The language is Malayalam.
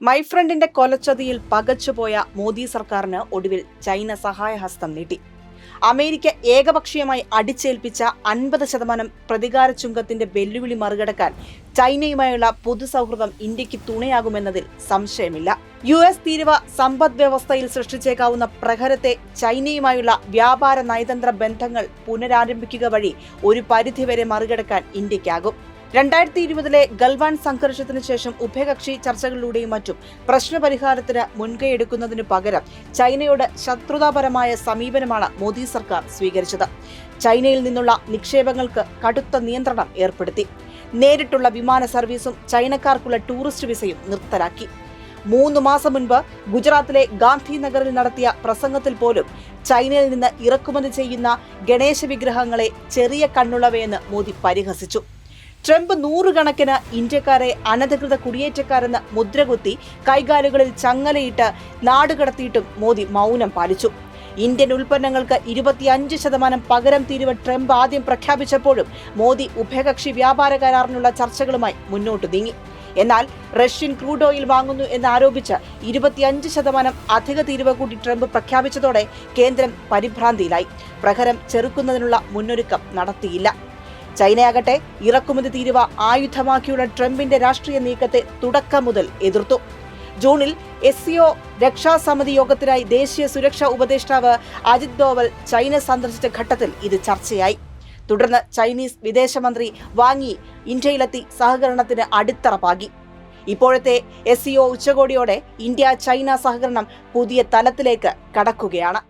മൈ ഫ്രണ്ടിന്റെ കൊലച്ചതിയിൽ പകച്ചുപോയ മോദി സർക്കാരിന് ഒടുവിൽ ചൈന സഹായഹസ്തം നീട്ടി. അമേരിക്ക ഏകപക്ഷീയമായി അടിച്ചേൽപ്പിച്ച അൻപത് ശതമാനം പ്രതികാര ചുങ്കത്തിന്റെ വെല്ലുവിളി മറികടക്കാൻ ചൈനയുമായുള്ള പൊതുസൗഹൃദം ഇന്ത്യയ്ക്ക് തുണയാകുമെന്നതിൽ സംശയമില്ല. യു എസ് തീരുവ സമ്പദ് വ്യവസ്ഥയിൽ സൃഷ്ടിച്ചേക്കാവുന്ന പ്രഹരത്തെ ചൈനയുമായുള്ള വ്യാപാര നയതന്ത്ര ബന്ധങ്ങൾ പുനരാരംഭിക്കുക വഴി ഒരു പരിധിവരെ മറികടക്കാൻ ഇന്ത്യക്കാകും. രണ്ടായിരത്തി ഇരുപതിലെ ഗൽവാൻ സംഘർഷത്തിന് ശേഷം ഉഭയകക്ഷി ചർച്ചകളിലൂടെയും മറ്റും പ്രശ്നപരിഹാരത്തിന് മുൻകൈയെടുക്കുന്നതിനു പകരം ചൈനയോട് ശത്രുതാപരമായ സമീപനമാണ് മോദി സർക്കാർ സ്വീകരിച്ചത്. ചൈനയിൽ നിന്നുള്ള നിക്ഷേപങ്ങൾക്ക് കടുത്ത നിയന്ത്രണം ഏർപ്പെടുത്തി. നേരിട്ടുള്ള വിമാന സർവീസും ചൈനക്കാർക്കുള്ള ടൂറിസ്റ്റ് വിസയും നിർത്തലാക്കി. മൂന്ന് മാസം മുൻപ് ഗുജറാത്തിലെ ഗാന്ധിനഗറിൽ നടത്തിയ പ്രസംഗത്തിൽ പോലും ചൈനയിൽ നിന്ന് ഇറക്കുമതി ചെയ്യുന്ന ഗണേശ വിഗ്രഹങ്ങളെ ചെറിയ കണ്ണുള്ളവയെന്ന് മോദി പരിഹസിച്ചു. ട്രംപ് നൂറുകണക്കിന് ഇന്ത്യക്കാരെ അനധികൃത കുടിയേറ്റക്കാരെന്ന് മുദ്രകുത്തി കൈകാലുകളിൽ ചങ്ങലയിട്ട് നാടുകടത്തിയിട്ടും മോദി മൗനം പാലിച്ചു. ഇന്ത്യൻ ഉൽപ്പന്നങ്ങൾക്ക് ഇരുപത്തിയഞ്ച് ശതമാനം പകരം തീരുവ ട്രംപ് ആദ്യം പ്രഖ്യാപിച്ചപ്പോഴും മോദി ഉഭയകക്ഷി വ്യാപാര കരാറിനുള്ള ചർച്ചകളുമായി മുന്നോട്ട് നീങ്ങി. എന്നാൽ റഷ്യൻ ക്രൂഡ് ഓയിൽ വാങ്ങുന്നു എന്നാരോപിച്ച് ഇരുപത്തിയഞ്ച് ശതമാനം അധിക തീരുവ കൂടി ട്രംപ് പ്രഖ്യാപിച്ചതോടെ കേന്ദ്രം പരിഭ്രാന്തിയിലായി. പ്രഹരം ചെറുക്കുന്നതിനുള്ള മുന്നൊരുക്കം നടത്തിയില്ല. ചൈനയാകട്ടെ ഇറക്കുമതി തീരുവ ആയുധമാക്കിയുള്ള ട്രംപിന്റെ രാഷ്ട്രീയ നീക്കത്തെ തുടക്കം മുതൽ എതിർത്തു. ജൂണിൽ എസ് സിഒ രക്ഷാസമിതി യോഗത്തിനായി ദേശീയ സുരക്ഷാ ഉപദേഷ്ടാവ് അജിത് ഡോവൽ ചൈന സന്ദർശിച്ച ഘട്ടത്തിൽ ഇത് ചർച്ചയായി. തുടർന്ന് ചൈനീസ് വിദേശമന്ത്രി വാങ്ങി ഇന്ത്യയിലെത്തി സഹകരണത്തിന് അടിത്തറ പാകി ഇപ്പോഴത്തെ എസ് സിഒ ഉച്ചകോടിയോടെ ഇന്ത്യ ചൈന സഹകരണം പുതിയ തലത്തിലേക്ക് കടക്കുകയാണ്.